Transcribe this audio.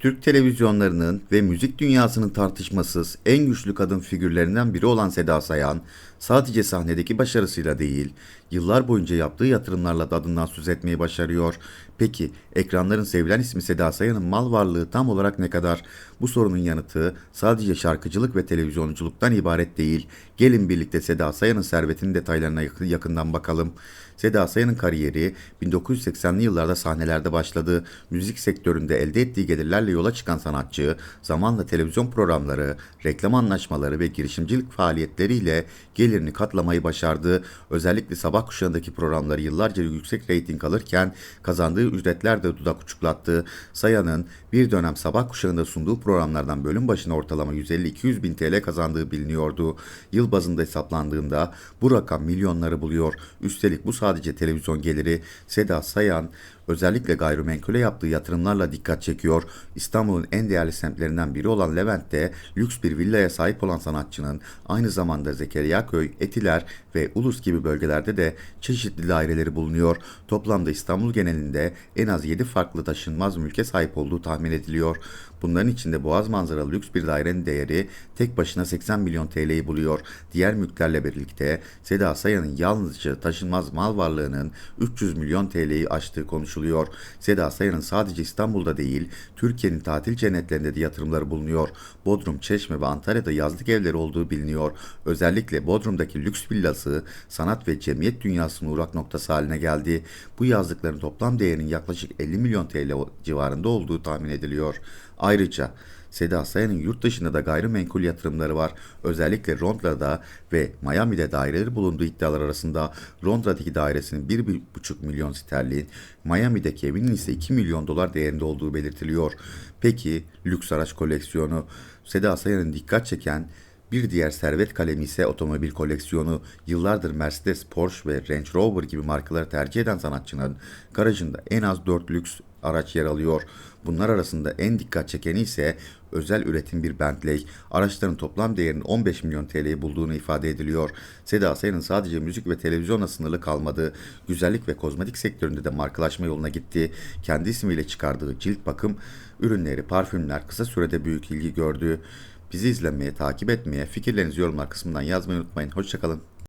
Türk televizyonlarının ve müzik dünyasının tartışmasız en güçlü kadın figürlerinden biri olan Seda Sayan, sadece sahnedeki başarısıyla değil, yıllar boyunca yaptığı yatırımlarla da adından söz etmeyi başarıyor. Peki, ekranların sevilen ismi Seda Sayan'ın mal varlığı tam olarak ne kadar? Bu sorunun yanıtı sadece şarkıcılık ve televizyonculuktan ibaret değil. Gelin birlikte Seda Sayan'ın servetinin detaylarına yakın- yakından bakalım. Seda Sayan'ın kariyeri 1980'li yıllarda sahnelerde başladı. Müzik sektöründe elde ettiği gelirlerle yola çıkan sanatçı, zamanla televizyon programları, reklam anlaşmaları ve girişimcilik faaliyetleriyle gelirini katlamayı başardı. Özellikle sabah kuşağındaki programları yıllarca yüksek reyting alırken kazandığı ücretler de dudak uçuklattı. Sayan'ın bir dönem sabah kuşağında sunduğu programlardan bölüm başına ortalama 150-200 bin TL kazandığı biliniyordu. Yıl bazında hesaplandığında bu rakam milyonları buluyor. Üstelik bu sadece televizyon geliri. Seda Sayan özellikle gayrimenkule yaptığı yatırımlarla dikkat çekiyor. İstanbul'un en değerli semtlerinden biri olan Levent'te lüks bir villaya sahip olan sanatçının aynı zamanda Zekeriyaköy, Etiler ve Ulus gibi bölgelerde de çeşitli daireleri bulunuyor. Toplamda İstanbul genelinde en az 7 farklı taşınmaz mülke sahip olduğu tahmin ediliyor. Bunların içinde Boğaz manzaralı lüks bir dairenin değeri tek başına 80 milyon TL'yi buluyor. Diğer mülklerle birlikte Seda Sayan'ın yalnızca taşınmaz mal varlığının 300 milyon TL'yi aştığı konuşuluyor. Seda Sayan'ın sadece İstanbul'da değil, Türkiye'nin tatil cennetlerinde de yatırımları bulunuyor. Bodrum, Çeşme ve Antalya'da yazlık evleri olduğu biliniyor. Özellikle Bodrum'daki lüks villası sanat ve cemiyet dünyasının uğrak noktası haline geldi. Bu yazlıkların toplam değerinin yaklaşık 50 milyon TL civarında olduğu tahmin ediliyor. Ayrıca Seda Sayan'ın yurt dışında da gayrimenkul yatırımları var. Özellikle Londra'da ve Miami'de daireleri bulunduğu iddialar arasında Londra'daki dairesinin 1,5 milyon sterlin, Miami'deki evinin ise 2 milyon dolar değerinde olduğu belirtiliyor. Peki lüks araç koleksiyonu Seda Sayan'ın dikkat çeken bir diğer servet kalemi ise otomobil koleksiyonu. Yıllardır Mercedes, Porsche ve Range Rover gibi markaları tercih eden sanatçının garajında en az 4 lüks araç yer alıyor. Bunlar arasında en dikkat çekeni ise özel üretim bir Bentley. Araçların toplam değerinin 15 milyon TL'yi bulduğunu ifade ediliyor. Seda Sayan'ın sadece müzik ve televizyona sınırlı kalmadı. Güzellik ve kozmetik sektöründe de markalaşma yoluna gitti. Kendi ismiyle çıkardığı cilt bakım ürünleri, parfümler kısa sürede büyük ilgi gördü. Bizi izlemeye, takip etmeye, fikirlerinizi yorumlar kısmından yazmayı unutmayın. Hoşçakalın.